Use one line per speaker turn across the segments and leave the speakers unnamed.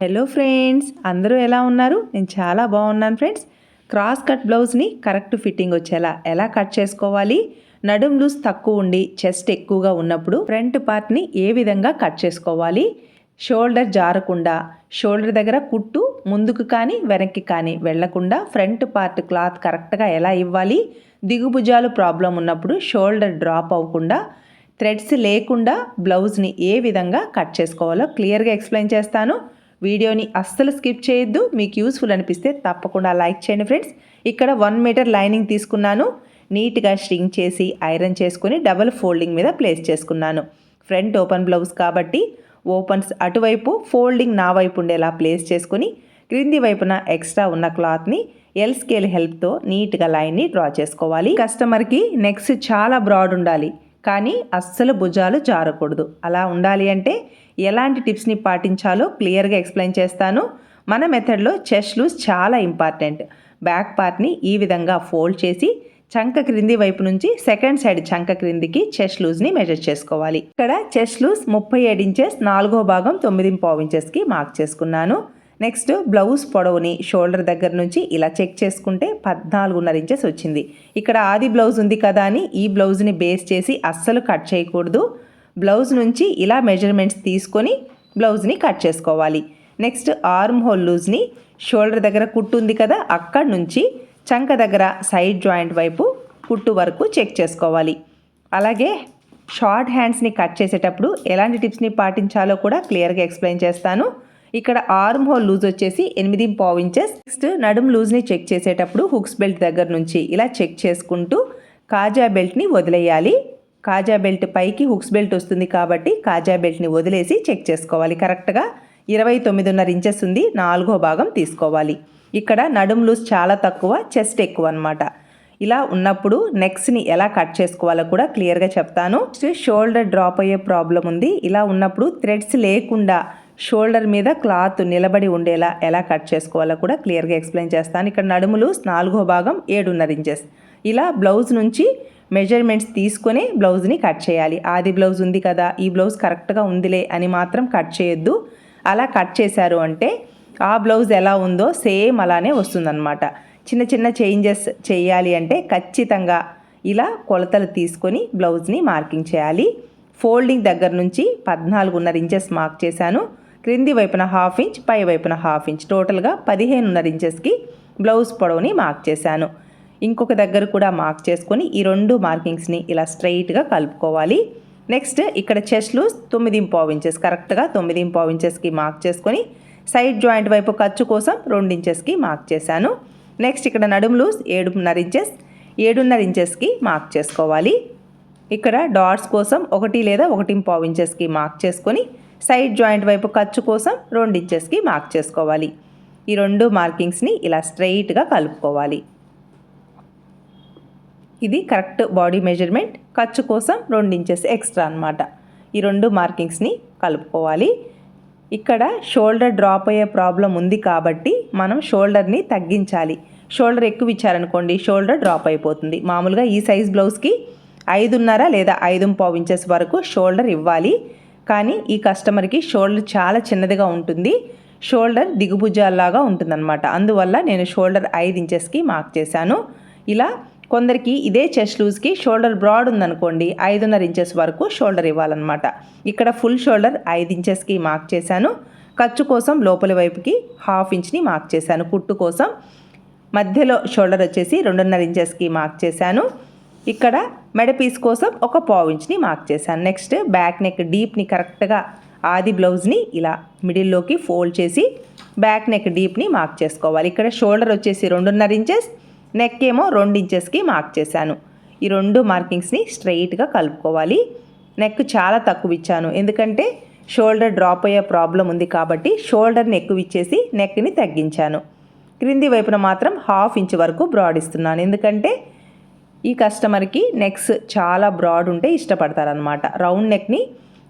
Hello friends అందరూ ఎలా ఉన్నారు? నేను చాలా బాగున్నాను ఫ్రెండ్స్ క్రాస్ కట్ బ్లౌజ్ని కరెక్ట్ ఫిట్టింగ్ వచ్చేలా ఎలా కట్ చేసుకోవాలి? నడుం లూస్ తక్కువ ఉండి చెస్ట్ ఎక్కువగా ఉన్నప్పుడు ఫ్రంట్ పార్ట్ని ఏ విధంగా కట్ చేసుకోవాలి? షోల్డర్ జారకుండా షోల్డర్ దగ్గర కుట్టు ముందుకు కానీ వెనక్కి కానీ వెళ్ళకుండా ఫ్రంట్ పార్ట్ క్లాత్ కరెక్ట్గా ఎలా ఇవ్వాలి? దిగుభుజాలు ప్రాబ్లం ఉన్నప్పుడు షోల్డర్ డ్రాప్ అవ్వకుండా థ్రెడ్స్ లేకుండా బ్లౌజ్ని ఏ విధంగా కట్ చేసుకోవాలో క్లియర్గా ఎక్స్ప్లెయిన్ చేస్తాను. వీడియోని అస్సలు స్కిప్ చేయొద్దు. మీకు యూస్ఫుల్ అనిపిస్తే తప్పకుండా లైక్ చేయండి ఫ్రెండ్స్. ఇక్కడ వన్ మీటర్ లైనింగ్ తీసుకున్నాను. నీట్గా స్ట్రింగ్ చేసి ఐరన్ చేసుకుని డబల్ ఫోల్డింగ్ మీద ప్లేస్ చేసుకున్నాను. ఫ్రంట్ ఓపెన్ బ్లౌజ్ కాబట్టి ఓపెన్స్ అటువైపు ఫోల్డింగ్ నా వైపు ఉండేలా ప్లేస్ చేసుకుని క్రింది వైపున ఎక్స్ట్రా ఉన్న క్లాత్ని ఎల్ స్కేల్ హెల్ప్తో నీట్గా లైన్ని డ్రా చేసుకోవాలి. కస్టమర్కి నెక్స్ట్ చాలా బ్రాడ్ ఉండాలి. కానీ అస్సలు భుజాలు జారకూడదు. అలా ఉండాలి అంటే ఎలాంటి టిప్స్ని పాటించాలో క్లియర్గా ఎక్స్ప్లెయిన్ చేస్తాను. మన మెథడ్లో చెస్ట్ లూజ్ చాలా ఇంపార్టెంట్. బ్యాక్ పార్ట్ని ఈ విధంగా ఫోల్డ్ చేసి చంక క్రింది వైపు నుంచి సెకండ్ సైడ్ చంక క్రిందికి చెస్ట్ లూజ్ని మెజర్ చేసుకోవాలి. ఇక్కడ చెస్ట్ లూజ్ ముప్పై ఏడు ఇంచెస్ నాలుగో భాగం తొమ్మిది పావు ఇంచెస్కి మార్క్ చేసుకున్నాను. నెక్స్ట్ బ్లౌజ్ పొడవుని షోల్డర్ దగ్గర నుంచి ఇలా చెక్ చేసుకుంటే పద్నాలుగున్నర ఇంచెస్ వచ్చింది. ఇక్కడ ఆది బ్లౌజ్ ఉంది కదా అని ఈ బ్లౌజ్ని బేస్ చేసి అస్సలు కట్ చేయకూడదు. బ్లౌజ్ నుంచి ఇలా మెజర్మెంట్స్ తీసుకొని బ్లౌజ్ని కట్ చేసుకోవాలి. నెక్స్ట్ ఆర్మ్ హోల్ లూజ్ని షోల్డర్ దగ్గర కుట్టు ఉంది కదా అక్కడి నుంచి చంక దగ్గర సైడ్ జాయింట్ వైపు కుట్టు వరకు చెక్ చేసుకోవాలి. అలాగే షార్ట్ హ్యాండ్స్ని కట్ చేసేటప్పుడు ఎలాంటి టిప్స్ని పాటించాలో కూడా క్లియర్గా ఎక్స్ప్లెయిన్ చేస్తాను. ఇక్కడ ఆర్మ్ హోల్ లూజ్ వచ్చేసి ఎనిమిది పావు ఇంచెస్. నెక్స్ట్ నడుం లూజ్ని చెక్ చేసేటప్పుడు హుక్స్ బెల్ట్ దగ్గర నుంచి ఇలా చెక్ చేసుకుంటూ కాజా బెల్ట్ని వదిలేయాలి. కాజా బెల్ట్ పైకి హుక్స్ బెల్ట్ వస్తుంది కాబట్టి కాజా బెల్ట్ని వదిలేసి చెక్ చేసుకోవాలి. కరెక్ట్గా ఇరవై తొమ్మిదిన్నర ఇంచెస్ ఉంది. నాలుగో భాగం తీసుకోవాలి. ఇక్కడ నడుం లూజ్ చాలా తక్కువ చెస్ట్ ఎక్కువ అనమాట ఇలా ఉన్నప్పుడు నెక్స్ట్ని ఎలా కట్ చేసుకోవాలో కూడా క్లియర్గా చెప్తాను. షోల్డర్ డ్రాప్ అయ్యే ప్రాబ్లం ఉంది. ఇలా ఉన్నప్పుడు థ్రెడ్స్ లేకుండా షోల్డర్ మీద క్లాత్ నిలబడి ఉండేలా ఎలా కట్ చేసుకోవాలో కూడా క్లియర్గా ఎక్స్ప్లెయిన్ చేస్తాను. ఇక్కడ నడుములు నాలుగో భాగం ఏడున్నర ఇంచెస్. ఇలా బ్లౌజ్ నుంచి మెజర్మెంట్స్ తీసుకొని బ్లౌజ్ని కట్ చేయాలి. ఆది బ్లౌజ్ ఉంది కదా ఈ బ్లౌజ్ కరెక్ట్గా ఉందిలే అని మాత్రం కట్ చేయొద్దు. అలా కట్ చేశారు అంటే ఆ బ్లౌజ్ ఎలా ఉందో సేమ్ అలానే వస్తుందన్నమాట. చిన్న చిన్న చేంజెస్ చేయాలి అంటే ఖచ్చితంగా ఇలా కొలతలు తీసుకొని బ్లౌజ్ని మార్కింగ్ చేయాలి. ఫోల్డింగ్ దగ్గర నుంచి పద్నాలుగున్నర ఇంచెస్ మార్క్ చేశాను. క్రింది వైపున హాఫ్ ఇంచ్ పై వైపున హాఫ్ ఇంచ్. టోటల్గా పదిహేనున్నర ఇంచెస్కి బ్లౌజ్ పొడవుని మార్క్ చేశాను. ఇంకొక దగ్గర కూడా మార్క్ చేసుకొని ఈ రెండు మార్కింగ్స్ని ఇలా స్ట్రైట్గా కలుపుకోవాలి. నెక్స్ట్ ఇక్కడ చెస్ట్ లూజ్ తొమ్మిది పావు ఇంచెస్ కరెక్ట్గా తొమ్మిది పావు ఇంచెస్కి మార్క్ చేసుకొని సైడ్ జాయింట్ వైపు ఖర్చు కోసం రెండు ఇంచెస్కి మార్క్ చేశాను. నెక్స్ట్ ఇక్కడ నడుము లూజ్ ఏడున్నర ఇంచెస్ ఏడున్నర ఇంచెస్కి మార్క్ చేసుకోవాలి. ఇక్కడ డాట్స్ కోసం ఒకటి లేదా ఒకటి పావు ఇంచెస్కి మార్క్ చేసుకొని సైడ్ జాయింట్ వైపు ఖర్చు కోసం రెండు ఇంచెస్కి మార్క్ చేసుకోవాలి. ఈ రెండు మార్కింగ్స్ని ఇలా స్ట్రైట్గా కలుపుకోవాలి. ఇది కరెక్ట్ బాడీ మెజర్మెంట్ ఖర్చు కోసం రెండు ఇంచెస్ ఎక్స్ట్రా అనమాట ఈ రెండు మార్కింగ్స్ని కలుపుకోవాలి. ఇక్కడ షోల్డర్ డ్రాప్ అయ్యే ప్రాబ్లం ఉంది కాబట్టి మనం షోల్డర్ని తగ్గించాలి. షోల్డర్ ఎక్కువ ఇచ్చారనుకోండి షోల్డర్ డ్రాప్ అయిపోతుంది. మామూలుగా ఈ సైజ్ బ్లౌజ్కి ఐదున్నర లేదా ఐదు పావు ఇంచెస్ వరకు షోల్డర్ ఇవ్వాలి. కానీ ఈ కస్టమర్కి షోల్డర్ చాలా చిన్నదిగా ఉంటుంది. షోల్డర్ దిగుభుజాల్లాగా ఉంటుందన్నమాట. అందువల్ల నేను షోల్డర్ ఐదు ఇంచెస్కి మార్క్ చేశాను. ఇలా కొందరికి ఇదే చెస్ట్ లూజ్కి షోల్డర్ బ్రాడ్ ఉందనుకోండి ఐదున్నర ఇంచెస్ వరకు షోల్డర్ ఇవ్వాలన్నమాట. ఇక్కడ ఫుల్ షోల్డర్ ఐదు ఇంచెస్కి మార్క్ చేశాను. ఖర్చు కోసం లోపలి వైపుకి హాఫ్ ఇంచ్ని మార్క్ చేశాను. కుట్టు కోసం మధ్యలో షోల్డర్ వచ్చేసి రెండున్నర ఇంచెస్కి మార్క్ చేశాను. ఇక్కడ మెడ పీస్ కోసం ఒక పావు ఇంచ్ని మార్క్ చేశాను. నెక్స్ట్ బ్యాక్ నెక్ డీప్ని కరెక్ట్గా ఆది బ్లౌజ్ని ఇలా మిడిల్లోకి ఫోల్డ్ చేసి బ్యాక్ నెక్ డీప్ని మార్క్ చేసుకోవాలి. ఇక్కడ షోల్డర్ వచ్చేసి రెండున్నర ఇంచెస్ నెక్ ఏమో రెండు ఇంచెస్కి మార్క్ చేశాను. ఈ రెండు మార్కింగ్స్ని స్ట్రైట్గా కలుపుకోవాలి. నెక్ చాలా తక్కువ ఇచ్చాను ఎందుకంటే షోల్డర్ డ్రాప్ అయ్యే ప్రాబ్లం ఉంది కాబట్టి షోల్డర్ని ఎక్కువ ఇచ్చేసి నెక్ని తగ్గించాను. క్రింది వైపున మాత్రం హాఫ్ ఇంచ్ వరకు బ్రాడ్ ఇస్తున్నాను. ఎందుకంటే ఈ కస్టమర్కి నెక్స్ చాలా బ్రాడ్ ఉంటే ఇష్టపడతారనమాట రౌండ్ నెక్ని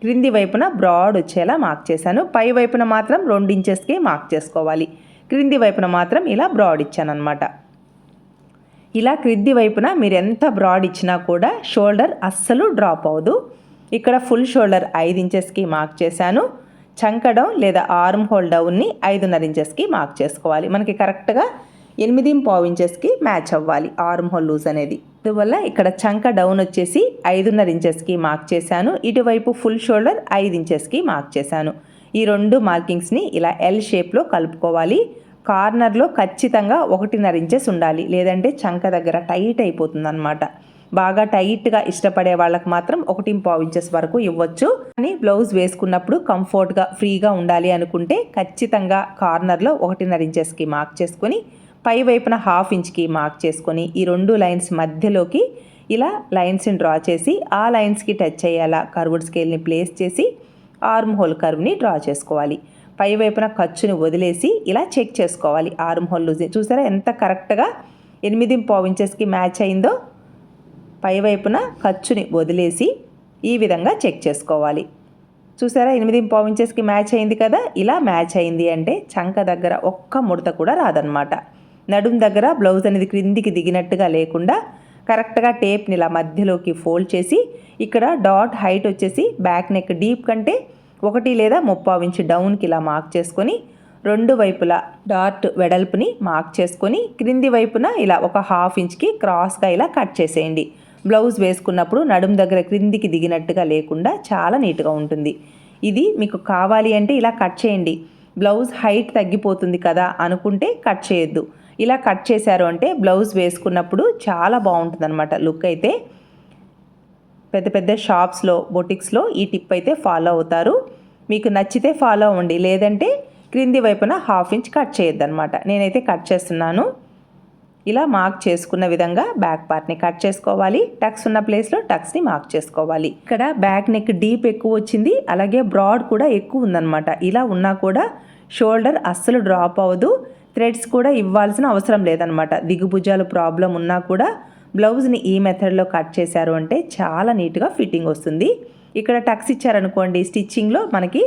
క్రింది వైపున బ్రాడ్ వచ్చేలా మార్క్ చేశాను. పై వైపున మాత్రం రెండు ఇంచెస్కే మార్క్ చేసుకోవాలి. క్రింది వైపున మాత్రం ఇలా బ్రాడ్ ఇచ్చాను అనమాట ఇలా క్రింది వైపున మీరు ఎంత బ్రాడ్ ఇచ్చినా కూడా షోల్డర్ అస్సలు డ్రాప్ అవ్వదు. ఇక్కడ ఫుల్ షోల్డర్ ఐదు ఇంచెస్కి మార్క్ చేశాను. చంక డౌన్ లేదా ఆర్మ్ హోల్ డౌన్ని ఐదున్నర ఇంచెస్కి మార్క్ చేసుకోవాలి. మనకి కరెక్ట్గా ఎనిమిది పావు ఇంచెస్కి మ్యాచ్ అవ్వాలి ఆర్మ్ హోల్ లూజ్ అనేది. అందువల్ల ఇక్కడ చంక డౌన్ వచ్చేసి ఐదున్నర ఇంచెస్కి మార్క్ చేశాను. ఇటువైపు ఫుల్ షోల్డర్ ఐదు ఇంచెస్కి మార్క్ చేశాను. ఈ రెండు మార్కింగ్స్ని ఇలా ఎల్ షేప్లో కలుపుకోవాలి. కార్నర్లో ఖచ్చితంగా ఒకటిన్నర ఇంచెస్ ఉండాలి. లేదంటే చంక దగ్గర టైట్ అయిపోతుంది అనమాట బాగా టైట్గా ఇష్టపడే వాళ్ళకి మాత్రం ఒకటి పావు ఇంచెస్ వరకు ఇవ్వచ్చు. కానీ బ్లౌజ్ వేసుకున్నప్పుడు కంఫర్ట్గా ఫ్రీగా ఉండాలి అనుకుంటే ఖచ్చితంగా కార్నర్లో ఒకటిన్నర ఇంచెస్కి మార్క్ చేసుకొని పై వైపున హాఫ్ ఇంచ్కి మార్క్ చేసుకొని ఈ రెండు లైన్స్ మధ్యలోకి ఇలా లైన్స్ని డ్రా చేసి ఆ లైన్స్కి టచ్ అయ్యేలా కర్వ్డ్ స్కేల్ని ప్లేస్ చేసి ఆర్మ్ హోల్ కర్వ్ని డ్రా చేసుకోవాలి. పై వైపున ఖర్చుని వదిలేసి ఇలా చెక్ చేసుకోవాలి. ఆర్మ్ హోల్ లూజ్ చూసారా ఎంత కరెక్ట్గా ఎనిమిది పావు ఇంచెస్కి మ్యాచ్ అయిందో? పై వైపున ఖర్చుని వదిలేసి ఈ విధంగా చెక్ చేసుకోవాలి. చూసారా ఎనిమిది పావు ఇంచెస్కి మ్యాచ్ అయింది కదా? ఇలా మ్యాచ్ అయింది అంటే చంక దగ్గర ఒక్క ముడత కూడా రాదనమాట నడుం దగ్గర బ్లౌజ్ అనేది క్రిందికి దిగినట్టుగా లేకుండా కరెక్ట్గా టేప్ని ఇలా మధ్యలోకి ఫోల్డ్ చేసి ఇక్కడ డాట్ హైట్ వచ్చేసి బ్యాక్ నెక్ డీప్ కంటే ఒకటి లేదా ముప్పావు ఇంచు డౌన్కి ఇలా మార్క్ చేసుకొని రెండు వైపులా డార్ట్ వెడల్పుని మార్క్ చేసుకొని క్రింది వైపున ఇలా ఒక హాఫ్ ఇంచ్కి క్రాస్గా ఇలా కట్ చేసేయండి. బ్లౌజ్ వేసుకున్నప్పుడు నడుం దగ్గర క్రిందికి దిగినట్టుగా లేకుండా చాలా నీట్గా ఉంటుంది. ఇది మీకు కావాలి అంటే ఇలా కట్ చేయండి. బ్లౌజ్ హైట్ తగ్గిపోతుంది కదా అనుకుంటే కట్ చేయొద్దు. ఇలా కట్ చేశారు అంటే బ్లౌజ్ వేసుకున్నప్పుడు చాలా బాగుంటుంది అనమాట లుక్ అయితే. పెద్ద పెద్ద షాప్స్లో బొటిక్స్లో ఈ టిప్ అయితే ఫాలో అవుతారు. మీకు నచ్చితే ఫాలో అవ్వండి. లేదంటే క్రింది వైపున హాఫ్ ఇంచ్ కట్ చేయొద్దనమాట నేనైతే కట్ చేస్తున్నాను. ఇలా మార్క్ చేసుకున్న విధంగా బ్యాక్ పార్ట్ని కట్ చేసుకోవాలి. టక్స్ ఉన్న ప్లేస్లో టక్స్ని మార్క్ చేసుకోవాలి. ఇక్కడ బ్యాక్ నెక్ డీప్ ఎక్కువ వచ్చింది. అలాగే బ్రాడ్ కూడా ఎక్కువ ఉందన్నమాట. ఇలా ఉన్నా కూడా షోల్డర్ అస్సలు డ్రాప్ అవ్వదు. థ్రెడ్స్ కూడా ఇవ్వాల్సిన అవసరం లేదనమాట దిగుభుజాలు ప్రాబ్లం ఉన్నా కూడా బ్లౌజ్ని ఈ మెథడ్లో కట్ చేశారు అంటే చాలా నీట్గా ఫిట్టింగ్ వస్తుంది. ఇక్కడ టక్స్ ఇచ్చారనుకోండి స్టిచ్చింగ్లో మనకి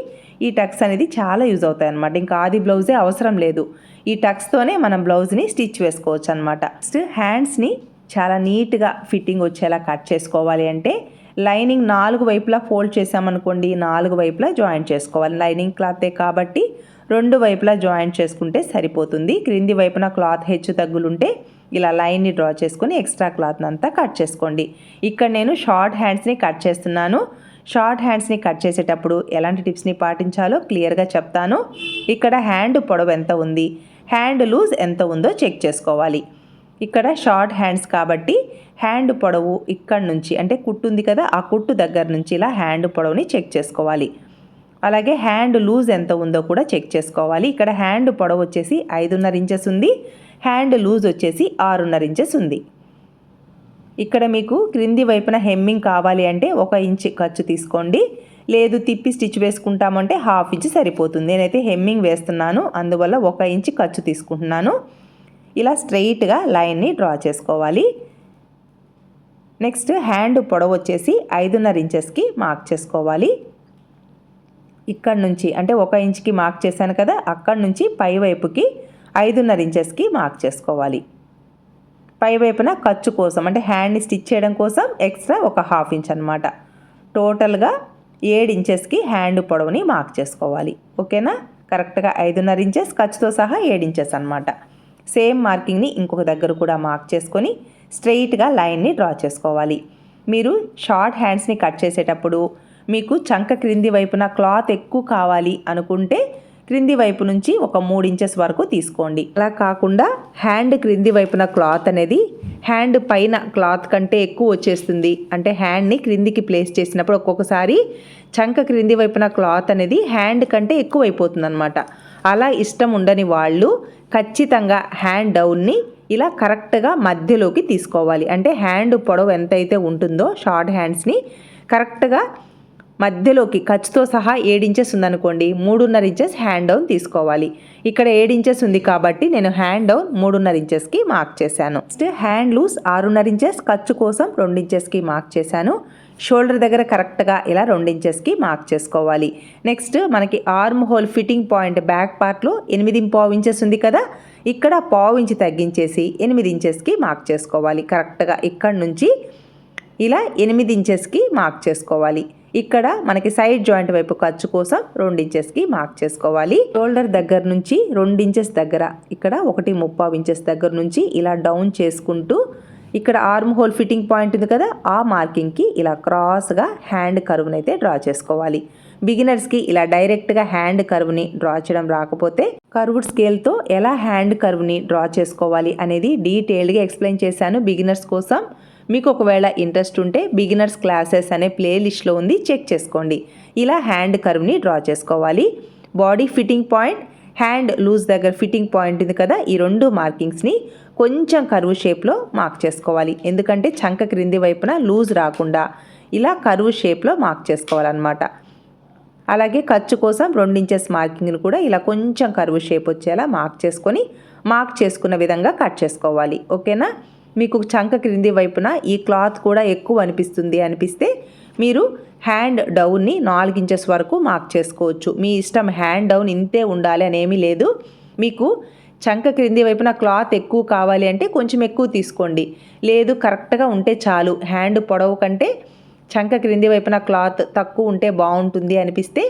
ఈ టక్స్ అనేది చాలా యూజ్ అవుతాయి అనమాట ఇంకా ఆది బ్లౌజే అవసరం లేదు. ఈ టక్స్తోనే మనం బ్లౌజ్ని స్టిచ్ వేసుకోవచ్చు అనమాట నెక్స్ట్ హ్యాండ్స్ని చాలా నీట్గా ఫిట్టింగ్ వచ్చేలా కట్ చేసుకోవాలి అంటే లైనింగ్ నాలుగు వైపులా ఫోల్డ్ చేసామనుకోండి నాలుగు వైపులా జాయింట్ చేసుకోవాలి. లైనింగ్ క్లాతే కాబట్టి రెండు వైపులా జాయింట్ చేసుకుంటే సరిపోతుంది. క్రింది వైపున క్లాత్ హెచ్చు తగ్గులుంటే ఇలా లైన్ని డ్రా చేసుకొని ఎక్స్ట్రా క్లాత్ని అంతా కట్ చేసుకోండి. ఇక్కడ నేను షార్ట్ హ్యాండ్స్ని కట్ చేస్తున్నాను. షార్ట్ హ్యాండ్స్ని కట్ చేసేటప్పుడు ఎలాంటి టిప్స్ని పాటించాలో క్లియర్గా చెప్తాను. ఇక్కడ హ్యాండ్ పొడవు ఎంత ఉంది? హ్యాండ్ లూజ్ ఎంత ఉందో చెక్ చేసుకోవాలి. ఇక్కడ షార్ట్ హ్యాండ్స్ కాబట్టి హ్యాండ్ పొడవు ఇక్కడ నుంచి అంటే కుట్టు ఉంది కదా ఆ కుట్టు దగ్గర నుంచి ఇలా హ్యాండ్ పొడవుని చెక్ చేసుకోవాలి. అలాగే హ్యాండ్ లూజ్ ఎంత ఉందో కూడా చెక్ చేసుకోవాలి. ఇక్కడ హ్యాండ్ పొడవు వచ్చేసి ఐదున్నర ఇంచెస్ ఉంది. హ్యాండ్ లూజ్ వచ్చేసి ఆరున్నర ఇంచెస్ ఉంది. ఇక్కడ మీకు క్రింది వైపున హెమ్మింగ్ కావాలి అంటే ఒక ఇంచ్ ఖర్చు తీసుకోండి. లేదు తిప్పి స్టిచ్ వేసుకుంటామంటే హాఫ్ ఇంచ్ సరిపోతుంది. నేనైతే హెమ్మింగ్ వేస్తున్నాను. అందువల్ల ఒక ఇంచ్ ఖర్చు తీసుకుంటున్నాను. ఇలా స్ట్రెయిట్గా లైన్ని డ్రా చేసుకోవాలి. నెక్స్ట్ హ్యాండ్ పొడవు వచ్చేసి ఐదున్నర ఇంచెస్కి మార్క్ చేసుకోవాలి. ఇక్కడ నుంచి అంటే ఒక ఇంచ్కి మార్క్ చేశాను కదా అక్కడ నుంచి పై వైపుకి ఐదున్నర ఇంచెస్కి మార్క్ చేసుకోవాలి. పై వైపున ఖర్చు కోసం అంటే హ్యాండ్ని స్టిచ్ చేయడం కోసం ఎక్స్ట్రా ఒక హాఫ్ ఇంచ్ అనమాట టోటల్గా ఏడు ఇంచెస్కి హ్యాండ్ పొడవుని మార్క్ చేసుకోవాలి. ఓకేనా? కరెక్ట్గా ఐదున్నర ఇంచెస్ ఖర్చుతో సహా ఏడు ఇంచెస్ అనమాట సేమ్ మార్కింగ్ని ఇంకొక దగ్గర కూడా మార్క్ చేసుకొని స్ట్రెయిట్గా లైన్ని డ్రా చేసుకోవాలి. మీరు షార్ట్ హ్యాండ్స్ని కట్ చేసేటప్పుడు మీకు చంక క్రింది వైపున క్లాత్ ఎక్కువ కావాలి అనుకుంటే క్రింది వైపు నుంచి ఒక మూడు ఇంచెస్ వరకు తీసుకోండి. అలా కాకుండా హ్యాండ్ క్రింది వైపున క్లాత్ అనేది హ్యాండ్ పైన క్లాత్ కంటే ఎక్కువ వచ్చేస్తుంది. అంటే హ్యాండ్ని క్రిందికి ప్లేస్ చేసినప్పుడు ఒక్కొక్కసారి చంక క్రింది వైపున క్లాత్ అనేది హ్యాండ్ కంటే ఎక్కువ అయిపోతుంది అనమాట అలా ఇష్టం ఉండని వాళ్ళు ఖచ్చితంగా హ్యాండ్ డౌన్ని ఇలా కరెక్ట్గా మధ్యలోకి తీసుకోవాలి. అంటే హ్యాండ్ పొడవు ఎంతైతే ఉంటుందో షార్ట్ హ్యాండ్స్ని కరెక్ట్గా మధ్యలోకి ఖర్చుతో సహా ఏడించెస్ ఉందనుకోండి మూడున్నర ఇంచెస్ హ్యాండ్ డౌన్ తీసుకోవాలి. ఇక్కడ ఏడించెస్ ఉంది కాబట్టి నేను హ్యాండ్ డౌన్ మూడున్నర ఇంచెస్కి మార్క్ చేశాను. నెక్స్ట్ హ్యాండ్ లూస్ ఆరున్నర ఇంచెస్ ఖర్చు కోసం రెండు ఇంచెస్కి మార్క్ చేశాను. షోల్డర్ దగ్గర కరెక్ట్గా ఇలా రెండు ఇంచెస్కి మార్క్ చేసుకోవాలి. నెక్స్ట్ మనకి arm hole fitting point back పార్ట్లో ఎనిమిది పావు ఇంచెస్ ఉంది కదా ఇక్కడ పావు ఇంచు తగ్గించేసి ఎనిమిది ఇంచెస్కి మార్క్ చేసుకోవాలి. కరెక్ట్గా ఇక్కడ నుంచి ఇలా ఎనిమిది ఇంచెస్కి మార్క్ చేసుకోవాలి. ఇక్కడ మనకి సైడ్ జాయింట్ వైపు ఖర్చు కోసం రెండు ఇంచెస్కి మార్క్ చేసుకోవాలి. షోల్డర్ దగ్గర నుంచి రెండు ఇంచెస్ దగ్గర ఇక్కడ ఒకటి ముప్పావు ఇంచెస్ దగ్గర నుంచి ఇలా డౌన్ చేసుకుంటూ ఇక్కడ ఆర్మ్ హోల్ ఫిట్టింగ్ పాయింట్ ఉంది కదా ఆ మార్కింగ్కి ఇలా క్రాస్గా హ్యాండ్ కర్వ్ని అయితే డ్రా చేసుకోవాలి. బిగినర్స్కి ఇలా డైరెక్ట్గా హ్యాండ్ కర్వ్ని డ్రా చేయడం రాకపోతే కర్వ్డ్ స్కేల్తో ఎలా హ్యాండ్ కర్వ్ని డ్రా చేసుకోవాలి అనేది డీటెయిల్డ్గా ఎక్స్ప్లెయిన్ చేశాను. బిగినర్స్ కోసం మీకు ఒకవేళ ఇంట్రెస్ట్ ఉంటే బిగినర్స్ క్లాసెస్ అనే ప్లేలిస్ట్లో ఉంది చెక్ చేసుకోండి. ఇలా హ్యాండ్ కర్వ్ని డ్రా చేసుకోవాలి. Body fitting point hand loose దగ్గర ఫిట్టింగ్ పాయింట్ ఉంది కదా ఈ రెండు మార్కింగ్స్ని కొంచెం కరువు షేప్లో మార్క్ చేసుకోవాలి. ఎందుకంటే చంక క్రింది వైపున లూజ్ రాకుండా ఇలా కరువు షేప్లో మార్క్ చేసుకోవాలన్నమాట. అలాగే ఖర్చు కోసం రెండించెస్ మార్కింగ్ని కూడా ఇలా కొంచెం కరువు షేప్ వచ్చేలా మార్క్ చేసుకొని మార్క్ చేసుకున్న విధంగా కట్ చేసుకోవాలి. ఓకేనా? మీకు చంక క్రింది వైపున ఈ క్లాత్ కూడా ఎక్కువ అనిపిస్తుంది. అనిపిస్తే మీరు హ్యాండ్ డౌన్ని నాలుగు ఇంచెస్ వరకు మార్క్ చేసుకోవచ్చు. మీ ఇష్టం హ్యాండ్ డౌన్ ఇంతే ఉండాలి అనేమీ లేదు. మీకు చంక క్రింది వైపున క్లాత్ ఎక్కువ కావాలి అంటే కొంచెం ఎక్కువ తీసుకోండి. లేదు కరెక్ట్గా ఉంటే చాలు. హ్యాండ్ పొడవు కంటే చంక క్రింది వైపున క్లాత్ తక్కువ ఉంటే బాగుంటుంది అనిపిస్తే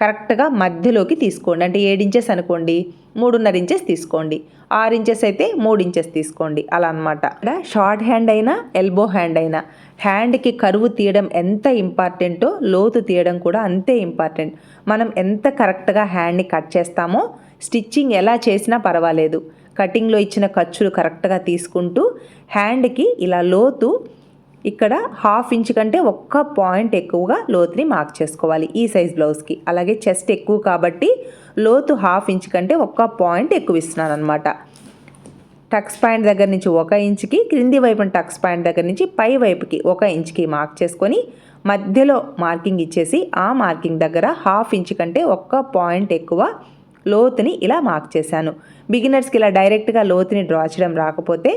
కరెక్ట్గా మధ్యలోకి తీసుకోండి. అంటే ఏడు ఇంచెస్ అనుకోండి మూడున్నర ఇంచెస్ తీసుకోండి. ఆరు ఇంచెస్ అయితే మూడు ఇంచెస్ తీసుకోండి. అలా అనమాట ఇక్కడ షార్ట్ హ్యాండ్ అయినా ఎల్బో హ్యాండ్ అయినా హ్యాండ్కి కరువు తీయడం ఎంత ఇంపార్టెంటో లోతు తీయడం కూడా అంతే ఇంపార్టెంట్ మనం ఎంత కరెక్ట్గా హ్యాండ్ని కట్ చేస్తామో స్టిచ్చింగ్ ఎలా చేసినా పర్వాలేదు. కటింగ్లో ఇచ్చిన ఖర్చులు కరెక్ట్గా తీసుకుంటూ హ్యాండ్కి ఇలా లోతు ఇక్కడ హాఫ్ ఇంచ్ కంటే ఒక్క పాయింట్ ఎక్కువగా లోతుని మార్క్ చేసుకోవాలి ఈ సైజ్ బ్లౌజ్కి. అలాగే చెస్ట్ ఎక్కువ కాబట్టి లోతు హాఫ్ ఇంచ్ కంటే ఒక్క పాయింట్ ఎక్కువ ఇస్తున్నాను అనమాట టక్స్ పాయింట్ దగ్గర నుంచి ఒక ఇంచుకి క్రింది వైపున టక్స్ పాయింట్ దగ్గర నుంచి పై వైపుకి ఒక ఇంచుకి మార్క్ చేసుకొని మధ్యలో మార్కింగ్ ఇచ్చేసి ఆ మార్కింగ్ దగ్గర హాఫ్ ఇంచ్ కంటే ఒక్క పాయింట్ ఎక్కువ లోతుని ఇలా మార్క్ చేశాను. బిగినర్స్కి ఇలా డైరెక్ట్గా లోతుని డ్రా చేయడం రాకపోతే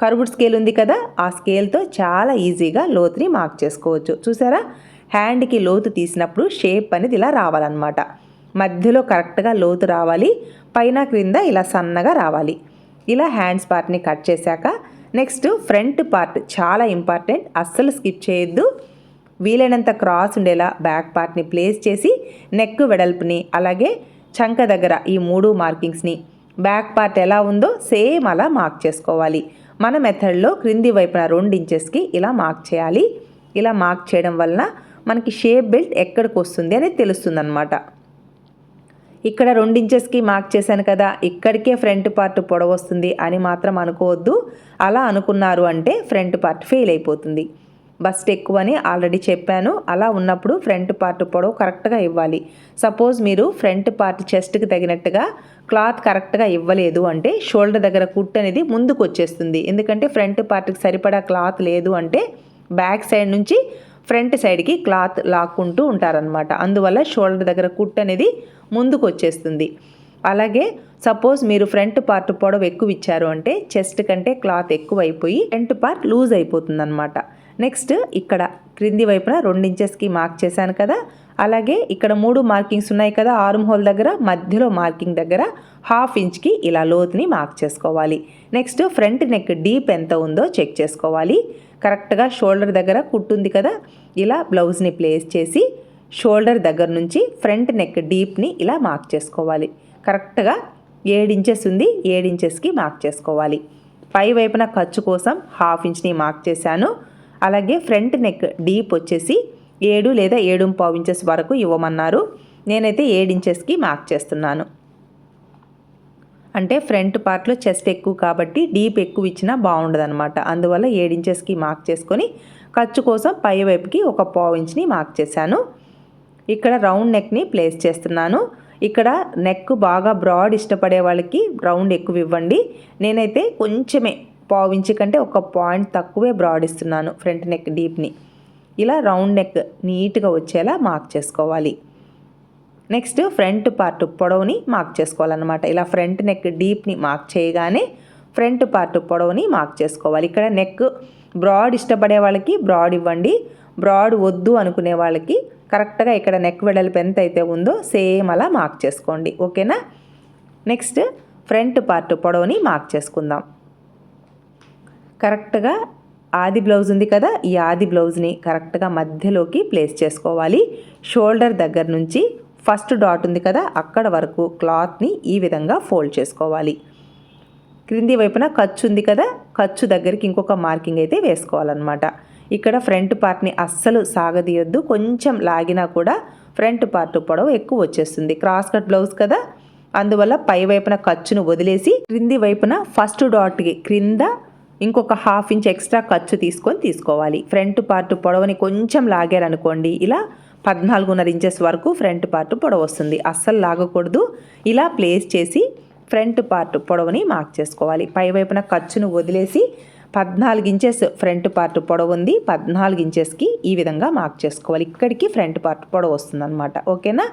కర్వుడ్ స్కేల్ ఉంది కదా ఆ స్కేల్తో చాలా ఈజీగా లోతుని మార్క్ చేసుకోవచ్చు. చూసారా? హ్యాండ్కి లోతు తీసినప్పుడు షేప్ అనేది ఇలా రావాలన్నమాట. మధ్యలో కరెక్ట్గా లోతు రావాలి పైన క్రింద ఇలా సన్నగా రావాలి. ఇలా హ్యాండ్స్ పార్ట్ని కట్ చేశాక నెక్స్ట్ ఫ్రంట్ పార్ట్ చాలా ఇంపార్టెంట్ అస్సలు స్కిప్ చేయొద్దు. వీలైనంత క్రాస్ ఉండేలా బ్యాక్ పార్ట్ని ప్లేస్ చేసి నెక్ వెడల్పుని అలాగే చంక దగ్గర ఈ మూడు మార్కింగ్స్ని బ్యాక్ పార్ట్ ఎలా ఉందో సేమ్ అలా మార్క్ చేసుకోవాలి. మన మెథడ్లో క్రింది వైపున రెండు ఇంచెస్కి ఇలా మార్క్ చేయాలి. ఇలా మార్క్ చేయడం వలన మనకి షేప్ బెల్ట్ ఎక్కడికి వస్తుంది అనేది తెలుస్తుందన్నమాట. ఇక్కడ రెండు ఇంచెస్కి మార్క్ చేశాను కదా ఇక్కడికే ఫ్రంట్ పార్ట్ పొడవస్తుంది అని మాత్రం అనుకోవద్దు. అలా అనుకున్నారు అంటే ఫ్రంట్ పార్ట్ ఫెయిల్ అయిపోతుంది. బస్ట్ ఎక్కువ అని ఆల్రెడీ చెప్పాను. అలా ఉన్నప్పుడు ఫ్రంట్ పార్ట్ పొడవు కరెక్ట్గా ఇవ్వాలి. సపోజ్ మీరు ఫ్రంట్ పార్ట్ చెస్ట్కి తగినట్టుగా క్లాత్ కరెక్ట్గా ఇవ్వలేదు అంటే షోల్డర్ దగ్గర కుట్ అనేది ముందుకు వచ్చేస్తుంది ఎందుకంటే ఫ్రంట్ పార్ట్కి సరిపడా క్లాత్ లేదు అంటే బ్యాక్ సైడ్ నుంచి ఫ్రంట్ సైడ్కి క్లాత్ లాక్కుంటూ ఉంటారనమాట అందువల్ల షోల్డర్ దగ్గర కుట్ అనేది ముందుకు వచ్చేస్తుంది అలాగే సపోజ్ మీరు ఫ్రంట్ పార్ట్ పొడవు ఎక్కువ ఇచ్చారు అంటే చెస్ట్ కంటే క్లాత్ ఎక్కువ అయిపోయి ఫ్రంట్ పార్ట్ లూజ్ అయిపోతుంది అనమాట నెక్స్ట్ ఇక్కడ క్రింది వైపున రెండు ఇంచెస్కి మార్క్ చేశాను కదా. అలాగే ఇక్కడ మూడు మార్కింగ్స్ ఉన్నాయి కదా ఆరుమ్ హోల్ దగ్గర మధ్యలో మార్కింగ్ దగ్గర. హాఫ్ ఇంచ్కి ఇలా లోతుని మార్క్ చేసుకోవాలి. నెక్స్ట్ ఫ్రంట్ నెక్ డీప్ ఎంత ఉందో చెక్ చేసుకోవాలి. కరెక్ట్గా షోల్డర్ దగ్గర కుట్టుంది కదా ఇలా బ్లౌజ్ని ప్లేస్ చేసి షోల్డర్ దగ్గర నుంచి ఫ్రంట్ నెక్ డీప్ని ఇలా మార్క్ చేసుకోవాలి. కరెక్ట్గా ఇంచెస్ ఉంది ఇంచెస్కి మార్క్ చేసుకోవాలి. పై వైపున ఖర్చు కోసం హాఫ్ ఇంచ్ని మార్క్ చేశాను. అలాగే ఫ్రంట్ నెక్ డీప్ వచ్చేసి ఏడు లేదా ఏడు పావు ఇంచెస్ వరకు ఇవ్వమన్నారు. నేనైతే ఇంచెస్కి మార్క్ చేస్తున్నాను. అంటే ఫ్రంట్ పార్ట్లో చెస్ట్ ఎక్కువ కాబట్టి డీప్ ఎక్కువ ఇచ్చినా బాగుండదు అనమాట అందువల్ల ఇంచెస్కి మార్క్ చేసుకొని ఖర్చు కోసం పై వైపుకి ఒక పావు ఇంచ్ని మార్క్ చేశాను. ఇక్కడ రౌండ్ నెక్ని ప్లేస్ చేస్తున్నాను. ఇక్కడ నెక్ బాగా బ్రాడ్ ఇష్టపడే వాళ్ళకి రౌండ్ ఎక్కువ ఇవ్వండి. నేనైతే కొంచెమే పావు ఇంచు కంటే ఒక పాయింట్ తక్కువే బ్రాడ్ ఇస్తున్నాను ఫ్రంట్ నెక్ డీప్ని. ఇలా రౌండ్ నెక్ నీట్గా వచ్చేలా మార్క్ చేసుకోవాలి. నెక్స్ట్ ఫ్రంట్ పార్ట్ పొడవుని మార్క్ చేసుకోవాలన్నమాట. ఇలా ఫ్రంట్ నెక్ డీప్ని మార్క్ చేయగానే ఫ్రంట్ పార్ట్ పొడవుని మార్క్ చేసుకోవాలి. ఇక్కడ నెక్ బ్రాడ్ ఇష్టపడే వాళ్ళకి బ్రాడ్ ఇవ్వండి బ్రాడ్ వద్దు అనుకునే వాళ్ళకి కరెక్ట్గా ఇక్కడ నెక్ వెడల్పు ఎంత అయితే ఉందో సేమ్ అలా మార్క్ చేసుకోండి. ఓకేనా? నెక్స్ట్ ఫ్రంట్ పార్ట్ పొడవుని మార్క్ చేసుకుందాం. కరెక్ట్గా ఆది బ్లౌజ్ ఉంది కదా ఈ ఆది బ్లౌజ్ని కరెక్ట్గా మధ్యలోకి ప్లేస్ చేసుకోవాలి. షోల్డర్ దగ్గర నుంచి ఫస్ట్ డాట్ ఉంది కదా అక్కడ వరకు క్లాత్ని ఈ విధంగా ఫోల్డ్ చేసుకోవాలి. క్రింది వైపున ఖర్చు ఉంది కదా ఖర్చు దగ్గరికి ఇంకొక మార్కింగ్ అయితే వేసుకోవాలన్నమాట. ఇక్కడ ఫ్రంట్ పార్ట్ని అస్సలు సాగదీయొద్దు కొంచెం లాగినా కూడా ఫ్రంట్ పార్ట్ పొడవు ఎక్కువ వచ్చేస్తుంది. క్రాస్ కట్ బ్లౌజ్ కదా అందువల్ల పై వైపున ఖర్చును వదిలేసి క్రింది వైపున ఫస్ట్ డాట్కి క్రింద ఇంకొక హాఫ్ ఇంచ్ ఎక్స్ట్రా ఖర్చు తీసుకొని తీసుకోవాలి. ఫ్రంట్ పార్ట్ పొడవుని కొంచెం లాగారనుకోండి ఇలా పద్నాలుగున్నర ఇంచెస్ వరకు ఫ్రంట్ పార్ట్ పొడవు వస్తుంది. అస్సలు లాగకూడదు. ఇలా ప్లేస్ చేసి ఫ్రంట్ పార్ట్ పొడవుని మార్క్ చేసుకోవాలి. పై వైపున ఖర్చును వదిలేసి పద్నాలుగు ఇంచెస్ ఫ్రంట్ పార్ట్ పొడవు ఉంది పద్నాలుగు ఇంచెస్కి ఈ విధంగా మార్క్ చేసుకోవాలి. ఇక్కడికి ఫ్రంట్ పార్ట్ పొడవు వస్తుంది అనమాట ఓకేనా?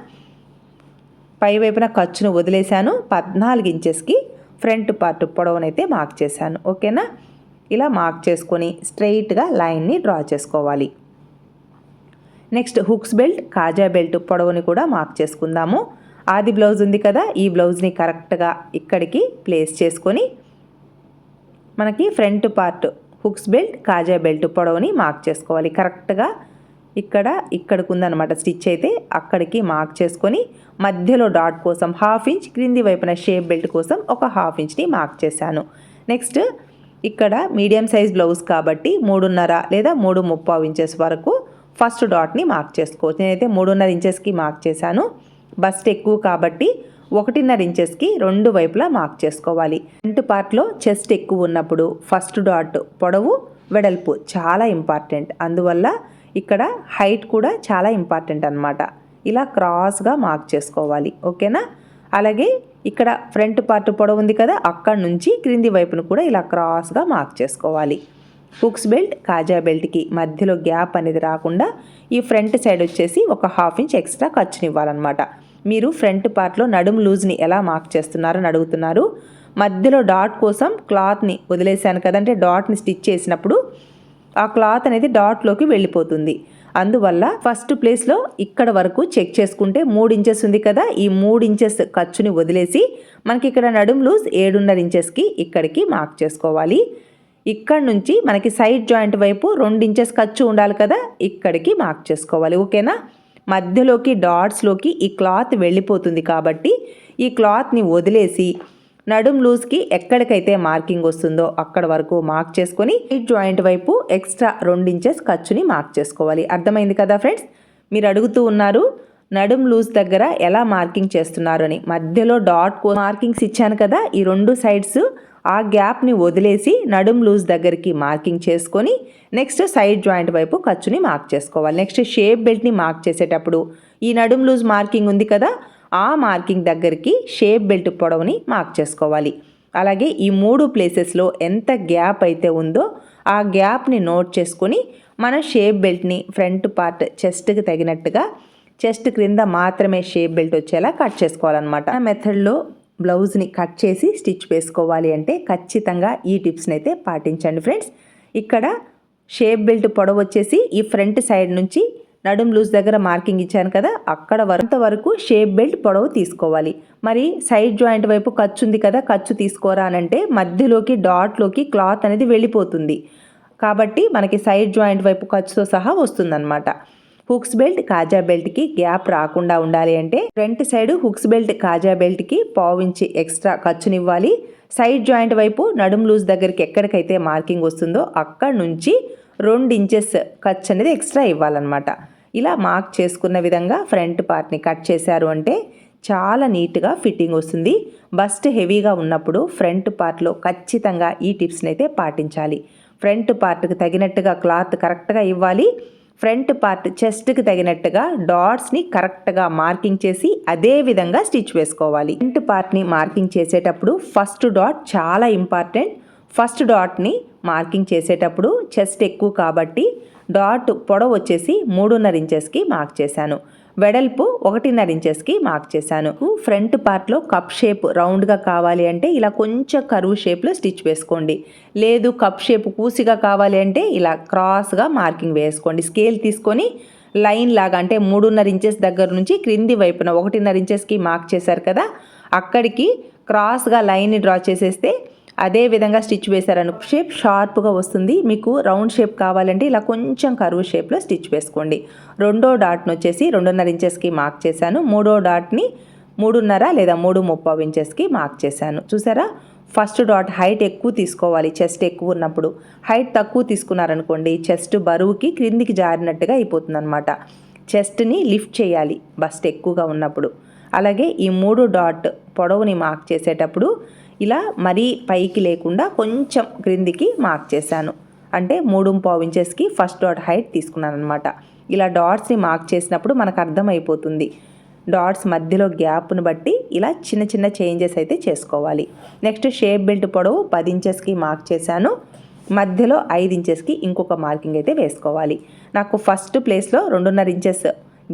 పై వైపున ఖర్చును వదిలేశాను పద్నాలుగు ఇంచెస్కి ఫ్రంట్ పార్ట్ పొడవునైతే మార్క్ చేశాను. ఓకేనా? ఇలా మార్క్ చేసుకొని స్ట్రెయిట్గా లైన్ని డ్రా చేసుకోవాలి. నెక్స్ట్ హుక్స్ బెల్ట్ కాజా బెల్ట్ పొడవుని కూడా మార్క్ చేసుకుందాము. ఆది బ్లౌజ్ ఉంది కదా ఈ బ్లౌజ్ని కరెక్ట్గా ఇక్కడికి ప్లేస్ చేసుకొని మనకి ఫ్రంట్ పార్ట్ హుక్స్ బెల్ట్ కాజా బెల్ట్ పొడవుని మార్క్ చేసుకోవాలి. కరెక్ట్గా ఇక్కడ ఇక్కడికి ఉందన్నమాట స్టిచ్ అయితే అక్కడికి మార్క్ చేసుకొని మధ్యలో డాట్ కోసం హాఫ్ ఇంచ్ క్రింది వైపున షేప్ బెల్ట్ కోసం ఒక హాఫ్ ఇంచ్ని మార్క్ చేశాను. నెక్స్ట్ ఇక్కడ మీడియం సైజ్ బ్లౌజ్ కాబట్టి మూడున్నర లేదా మూడు ముప్పావు ఇంచెస్ వరకు ఫస్ట్ డాట్ని మార్క్ చేసుకోవచ్చు. నేనైతే మూడున్నర ఇంచెస్కి మార్క్ చేశాను. బస్ట్ ఎక్కువ కాబట్టి ఒకటిన్నర ఇంచెస్కి రెండు వైపులా మార్క్ చేసుకోవాలి. ఫ్రంట్ పార్ట్లో చెస్ట్ ఎక్కువ ఉన్నప్పుడు ఫస్ట్ డాట్ పొడవు వెడల్పు చాలా ఇంపార్టెంట్. అందువల్ల ఇక్కడ హైట్ కూడా చాలా ఇంపార్టెంట్ అనమాట ఇలా క్రాస్గా మార్క్ చేసుకోవాలి. ఓకేనా? అలాగే ఇక్కడ ఫ్రంట్ పార్ట్ పొడవు ఉంది కదా అక్కడ నుంచి క్రింది వైపును కూడా ఇలా క్రాస్గా మార్క్ చేసుకోవాలి. హుక్స్ బెల్ట్ కాజా బెల్ట్కి మధ్యలో గ్యాప్ అనేది రాకుండా ఈ ఫ్రంట్ సైడ్ వచ్చేసి ఒక హాఫ్ ఇంచ్ ఎక్స్ట్రా ఖర్చునివ్వాలన్నమాట మీరు ఫ్రంట్ పార్ట్లో నడుము లూజ్ని ఎలా మార్క్ చేస్తున్నారని అడుగుతున్నారు. మధ్యలో డాట్ కోసం క్లాత్ని వదిలేశాను కదంటే డాట్ని స్టిచ్ చేసినప్పుడు ఆ క్లాత్ అనేది డాట్లోకి వెళ్ళిపోతుంది. అందువల్ల ఫస్ట్ ప్లేస్లో ఇక్కడ వరకు చెక్ చేసుకుంటే మూడు ఇంచెస్ ఉంది కదా ఈ మూడు ఇంచెస్ ఖర్చుని వదిలేసి మనకి ఇక్కడ నడుము లూజ్ ఏడున్నర ఇంచెస్కి ఇక్కడికి మార్క్ చేసుకోవాలి. ఇక్కడ నుంచి మనకి సైడ్ జాయింట్ వైపు రెండు ఇంచెస్ ఖర్చు ఉండాలి కదా ఇక్కడికి మార్క్ చేసుకోవాలి. ఓకేనా? మధ్యలోకి డాట్స్లోకి ఈ క్లాత్ వెళ్ళిపోతుంది కాబట్టి ఈ క్లాత్ని వదిలేసి నడుం లూజ్కి ఎక్కడికైతే మార్కింగ్ వస్తుందో అక్కడ వరకు మార్క్ చేసుకొని ఈ జాయింట్ వైపు ఎక్స్ట్రా రెండు ఇంచెస్ ఖర్చుని మార్క్ చేసుకోవాలి. అర్థమైంది కదా ఫ్రెండ్స్? మీరు అడుగుతూ ఉన్నారు నడుం లూజ్ దగ్గర ఎలా మార్కింగ్ చేస్తున్నారు అని మధ్యలో డాట్ మార్కింగ్స్ ఇచ్చాను కదా ఈ రెండు సైడ్స్ ఆ గ్యాప్ని వదిలేసి నడుం లూజ్ దగ్గరికి మార్కింగ్ చేసుకొని నెక్స్ట్ సైడ్ జాయింట్ వైపు ఖర్చుని మార్క్ చేసుకోవాలి. నెక్స్ట్ షేప్ బెల్ట్ని మార్క్ చేసేటప్పుడు ఈ నడుం లూజ్ మార్కింగ్ ఉంది కదా ఆ మార్కింగ్ దగ్గరికి షేప్ బెల్ట్ పొడవుని మార్క్ చేసుకోవాలి. అలాగే ఈ మూడు ప్లేసెస్లో ఎంత గ్యాప్ అయితే ఉందో ఆ గ్యాప్ని నోట్ చేసుకొని మన షేప్ బెల్ట్ని ఫ్రంట్ పార్ట్ చెస్ట్కి తగినట్టుగా చెస్ట్ క్రింద మాత్రమే షేప్ బెల్ట్ వచ్చేలా కట్ చేసుకోవాలన్నమాట. ఆ మెథడ్లో బ్లౌజ్ని కట్ చేసి స్టిచ్ వేసుకోవాలి అంటే ఖచ్చితంగా ఈ టిప్స్ని అయితే పాటించండి ఫ్రెండ్స్. ఇక్కడ షేప్ బెల్ట్ పొడవు వచ్చేసి ఈ ఫ్రంట్ సైడ్ నుంచి నడుం లూజ్ దగ్గర మార్కింగ్ ఇచ్చాను కదా అక్కడ వరంత వరకు షేప్ బెల్ట్ పొడవు తీసుకోవాలి. మరి సైడ్ జాయింట్ వైపు ఖర్చు ఉంది కదా ఖర్చు తీసుకోరా అనంటే మధ్యలోకి డాట్లోకి క్లాత్ అనేది వెళ్ళిపోతుంది. కాబట్టి మనకి సైడ్ జాయింట్ వైపు ఖర్చుతో సహా వస్తుందన్నమాట. హుక్స్ బెల్ట్ కాజా బెల్ట్కి గ్యాప్ రాకుండా ఉండాలి అంటే ఫ్రంట్ సైడ్ హుక్స్ బెల్ట్ కాజా బెల్ట్కి పావించి ఎక్స్ట్రా ఖర్చునివ్వాలి. సైడ్ జాయింట్ వైపు నడుం లూజ్ దగ్గరికి ఎక్కడికైతే మార్కింగ్ వస్తుందో అక్కడ నుంచి రెండు ఇంచెస్ ఖర్చు అనేది ఎక్స్ట్రా ఇవ్వాలన్నమాట. ఇలా మార్క్ చేసుకున్న విధంగా ఫ్రంట్ పార్ట్ని కట్ చేశారు అంటే చాలా నీట్గా ఫిట్టింగ్ వస్తుంది. బస్ట్ హెవీగా ఉన్నప్పుడు ఫ్రంట్ పార్ట్లో ఖచ్చితంగా ఈ టిప్స్ని అయితే పాటించాలి. ఫ్రంట్ పార్ట్కి తగినట్టుగా క్లాత్ కరెక్ట్గా ఇవ్వాలి. ఫ్రంట్ పార్ట్ చెస్ట్కి తగినట్టుగా డాట్స్ని కరెక్ట్గా మార్కింగ్ చేసి అదే విధంగా స్టిచ్ వేసుకోవాలి. ఫ్రంట్ పార్ట్ని మార్కింగ్ చేసేటప్పుడు ఫస్ట్ డాట్ చాలా ఇంపార్టెంట్ ఫస్ట్ డాట్ని మార్కింగ్ చేసేటప్పుడు చెస్ట్ ఎక్కువ కాబట్టి డాట్ పొడవు వచ్చేసి మూడున్నర ఇంచెస్కి మార్క్ చేశాను. వెడల్పు ఒకటిన్నర ఇంచెస్కి మార్క్ చేశాను. ఫ్రంట్ పార్ట్లో కప్ షేప్ రౌండ్గా కావాలి అంటే ఇలా కొంచెం కరువు షేప్లో స్టిచ్ వేసుకోండి. లేదు కప్ షేప్ కూసిగా కావాలి అంటే ఇలా క్రాస్గా మార్కింగ్ వేసుకోండి. స్కేల్ తీసుకొని లైన్ లాగా అంటే మూడున్నర ఇంచెస్ దగ్గర నుంచి క్రింది వైపున ఒకటిన్నర ఇంచెస్కి మార్క్ చేశారు కదా అక్కడికి క్రాస్గా లైన్ని డ్రా చేసేస్తే అదే విధంగా స్టిచ్ వేశారను షేప్ షార్ప్గా వస్తుంది. మీకు రౌండ్ షేప్ కావాలంటే ఇలా కొంచెం కరువు షేప్లో స్టిచ్ వేసుకోండి. రెండో డాట్ను వచ్చేసి రెండున్నర ఇంచెస్కి మార్క్ చేశాను. మూడో డాట్ని మూడున్నర లేదా మూడు ముప్పై ఇంచెస్కి మార్క్ చేశాను. చూసారా? ఫస్ట్ డాట్ హైట్ ఎక్కువ తీసుకోవాలి. చెస్ట్ ఎక్కువ ఉన్నప్పుడు. హైట్ తక్కువ తీసుకున్నారనుకోండి చెస్ట్ బరువుకి క్రిందికి జారినట్టుగా అయిపోతుంది అనమాట చెస్ట్ని లిఫ్ట్ చేయాలి. బస్ట్ ఎక్కువగా ఉన్నప్పుడు. అలాగే ఈ మూడు డాట్ పొడవుని మార్క్ చేసేటప్పుడు ఇలా మరీ పైకి లేకుండా కొంచెం క్రిందికి మార్క్ చేశాను. అంటే మూడు పావు ఇంచెస్కి ఫస్ట్ డాట్ హైట్ తీసుకున్నాను అనమాట ఇలా డాట్స్ని మార్క్ చేసినప్పుడు మనకు అర్థమైపోతుంది. డాట్స్ మధ్యలో గ్యాప్ను బట్టి ఇలా చిన్న చిన్న చేంజెస్ అయితే చేసుకోవాలి. నెక్స్ట్ షేప్ బెల్ట్ పొడవు పది ఇంచెస్కి మార్క్ చేశాను. మధ్యలో ఐదు ఇంచెస్కి ఇంకొక మార్కింగ్ అయితే వేసుకోవాలి. నాకు ఫస్ట్ ప్లేస్లో రెండున్నర ఇంచెస్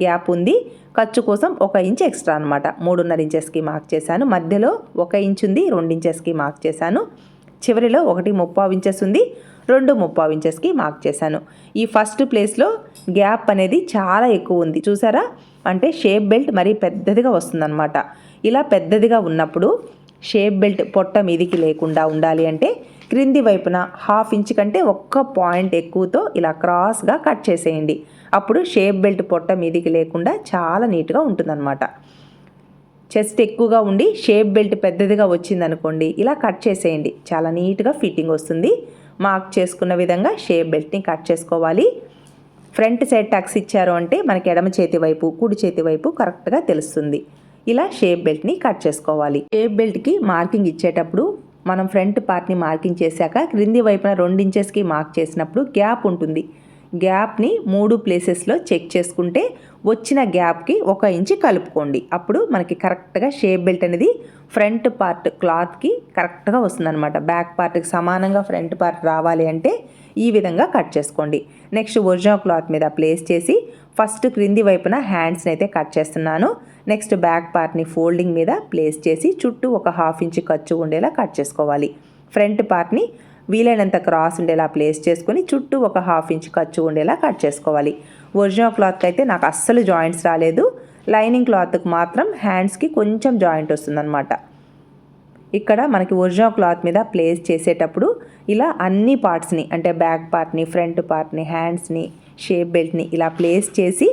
గ్యాప్ ఉంది. ఖర్చు కోసం ఒక ఇంచ్ ఎక్స్ట్రా అనమాట మూడున్నర ఇంచెస్కి మార్క్ చేశాను. మధ్యలో ఒక ఇంచ్ ఉంది రెండు ఇంచెస్కి మార్క్ చేశాను. చివరిలో ఒకటి ముప్పావు ఇంచెస్ ఉంది రెండు ముప్పావు ఇంచెస్కి మార్క్ చేశాను. ఈ ఫస్ట్ ప్లేస్లో గ్యాప్ అనేది చాలా ఎక్కువ ఉంది. చూసారా? అంటే షేప్ బెల్ట్ మరీ పెద్దదిగా వస్తుందన్నమాట. ఇలా పెద్దదిగా ఉన్నప్పుడు షేప్ బెల్ట్ పొట్ట మీదికి లేకుండా ఉండాలి అంటే క్రింది వైపున హాఫ్ ఇంచ్ కంటే ఒక్క పాయింట్ ఎక్కువతో ఇలా క్రాస్గా కట్ చేసేయండి. అప్పుడు షేప్ బెల్ట్ పొట్ట మీదికి లేకుండా చాలా నీట్గా ఉంటుందన్నమాట. చెస్ట్ ఎక్కువగా ఉండి షేప్ బెల్ట్ పెద్దదిగా వచ్చిందనుకోండి ఇలా కట్ చేసేయండి. చాలా నీట్గా ఫిట్టింగ్ వస్తుంది. మార్క్ చేసుకున్న విధంగా షేప్ బెల్ట్ని కట్ చేసుకోవాలి. ఫ్రంట్ సైడ్ టక్స్ ఇచ్చారు అంటే మనకి ఎడమ చేతి వైపు కుడి చేతి వైపు కరెక్ట్గా తెలుస్తుంది. ఇలా షేప్ బెల్ట్ని కట్ చేసుకోవాలి. షేప్ బెల్ట్కి మార్కింగ్ ఇచ్చేటప్పుడు మనం ఫ్రంట్ పార్ట్ని మార్కింగ్ చేశాక క్రింది వైపున రెండు ఇంచెస్కి మార్క్ చేసినప్పుడు గ్యాప్ ఉంటుంది. గ్యాప్ని మూడు ప్లేసెస్లో చెక్ చేసుకుంటే వచ్చిన గ్యాప్కి ఒక ఇంచు కలుపుకోండి. అప్పుడు మనకి కరెక్ట్గా షేప్ బెల్ట్ అనేది ఫ్రంట్ పార్ట్ క్లాత్కి కరెక్ట్గా వస్తుందన్నమాట. బ్యాక్ పార్ట్కి సమానంగా ఫ్రంట్ పార్ట్ రావాలి అంటే ఈ విధంగా కట్ చేసుకోండి. నెక్స్ట్ ఒరిజినల్ క్లాత్ మీద ప్లేస్ చేసి ఫస్ట్ క్రింది వైపున హ్యాండ్స్ని అయితే కట్ చేస్తున్నాను. నెక్స్ట్ బ్యాక్ పార్ట్ని ఫోల్డింగ్ మీద ప్లేస్ చేసి చుట్టూ ఒక హాఫ్ ఇంచ్ ఖర్చు ఉండేలా కట్ చేసుకోవాలి. ఫ్రంట్ పార్ట్ని వీలైనంత క్రాస్ ఉండేలా ప్లేస్ చేసుకొని చుట్టూ ఒక హాఫ్ ఇంచ్ ఖర్చు ఉండేలా కట్ చేసుకోవాలి. ఒరిజినల్ క్లాత్కి అయితే నాకు అస్సలు జాయింట్స్ రాలేదు. లైనింగ్ క్లాత్కి మాత్రం హ్యాండ్స్కి కొంచెం జాయింట్ వస్తుందన్నమాట. ఇక్కడ మనకి ఒరిజినల్ క్లాత్ మీద ప్లేస్ చేసేటప్పుడు ఇలా అన్ని పార్ట్స్ని అంటే బ్యాక్ పార్ట్ని ఫ్రంట్ పార్ట్ని హ్యాండ్స్ని షేప్ బెల్ట్ని ఇలా ప్లేస్ చేసి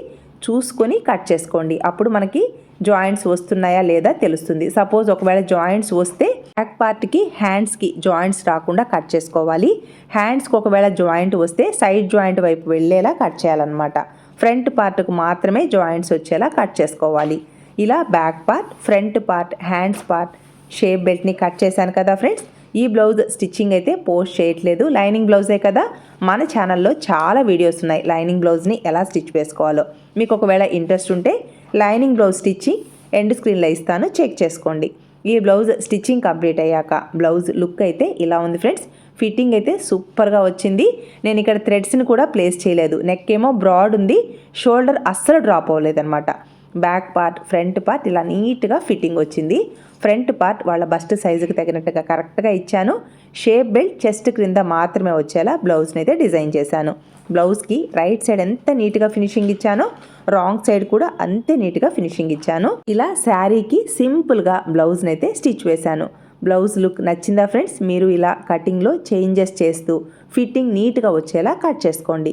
చూసుకొని కట్ చేసుకోండి. అప్పుడు మనకి జాయింట్స్ వస్తున్నాయా లేదా తెలుస్తుంది. సపోజ్ ఒకవేళ జాయింట్స్ వస్తే బ్యాక్ పార్ట్కి హ్యాండ్స్కి జాయింట్స్ రాకుండా కట్ చేసుకోవాలి. హ్యాండ్స్కి ఒకవేళ జాయింట్ వస్తే సైడ్ జాయింట్ వైపు వెళ్ళేలా కట్ చేయాలన్నమాట. ఫ్రంట్ పార్ట్కు మాత్రమే జాయింట్స్ వచ్చేలా కట్ చేసుకోవాలి. ఇలా back part front part hands part shape బెల్ట్ని cut చేశాను కదా ఫ్రెండ్స్. ఈ బ్లౌజ్ స్టిచ్చింగ్ అయితే పోస్ట్ చేయట్లేదు. లైనింగ్ బ్లౌజే కదా. మన ఛానల్లో చాలా వీడియోస్ ఉన్నాయి లైనింగ్ బ్లౌజ్ని ఎలా స్టిచ్ వేసుకోవాలో మీకు ఒకవేళ ఇంట్రెస్ట్ ఉంటే లైనింగ్ బ్లౌజ్ స్టిచ్చింగ్ ఎండ్ స్క్రీన్లో ఇస్తాను. చెక్ చేసుకోండి. ఈ బ్లౌజ్ స్టిచ్చింగ్ కంప్లీట్ అయ్యాక బ్లౌజ్ లుక్ అయితే ఇలా ఉంది ఫ్రెండ్స్. ఫిట్టింగ్ అయితే సూపర్గా వచ్చింది. నేను ఇక్కడ థ్రెడ్స్ని కూడా ప్లేస్ చేయలేదు. నెక్ ఏమో బ్రాడ్ ఉంది. షోల్డర్ అస్సలు డ్రాప్ అవ్వలేదన్నమాట. బ్యాక్ పార్ట్ ఫ్రంట్ పార్ట్ ఇలా నీట్గా ఫిట్టింగ్ వచ్చింది. ఫ్రంట్ పార్ట్ వాళ్ళ బస్ట్ సైజుకి తగినట్టుగా కరెక్ట్గా ఇచ్చాను. షేప్ బెల్ట్ చెస్ట్ క్రింద మాత్రమే వచ్చేలా బ్లౌజ్ని అయితే డిజైన్ చేశాను. బ్లౌజ్కి రైట్ సైడ్ ఎంత నీట్గా ఫినిషింగ్ ఇచ్చానో రాంగ్ సైడ్ కూడా అంతే నీట్గా ఫినిషింగ్ ఇచ్చాను. ఇలా శారీకి సింపుల్గా బ్లౌజ్ని అయితే స్టిచ్ వేశాను. బ్లౌజ్ లుక్ నచ్చిందా ఫ్రెండ్స్? మీరు ఇలా కటింగ్లో చేంజెస్ చేస్తూ ఫిట్టింగ్ నీట్గా వచ్చేలా కట్ చేసుకోండి.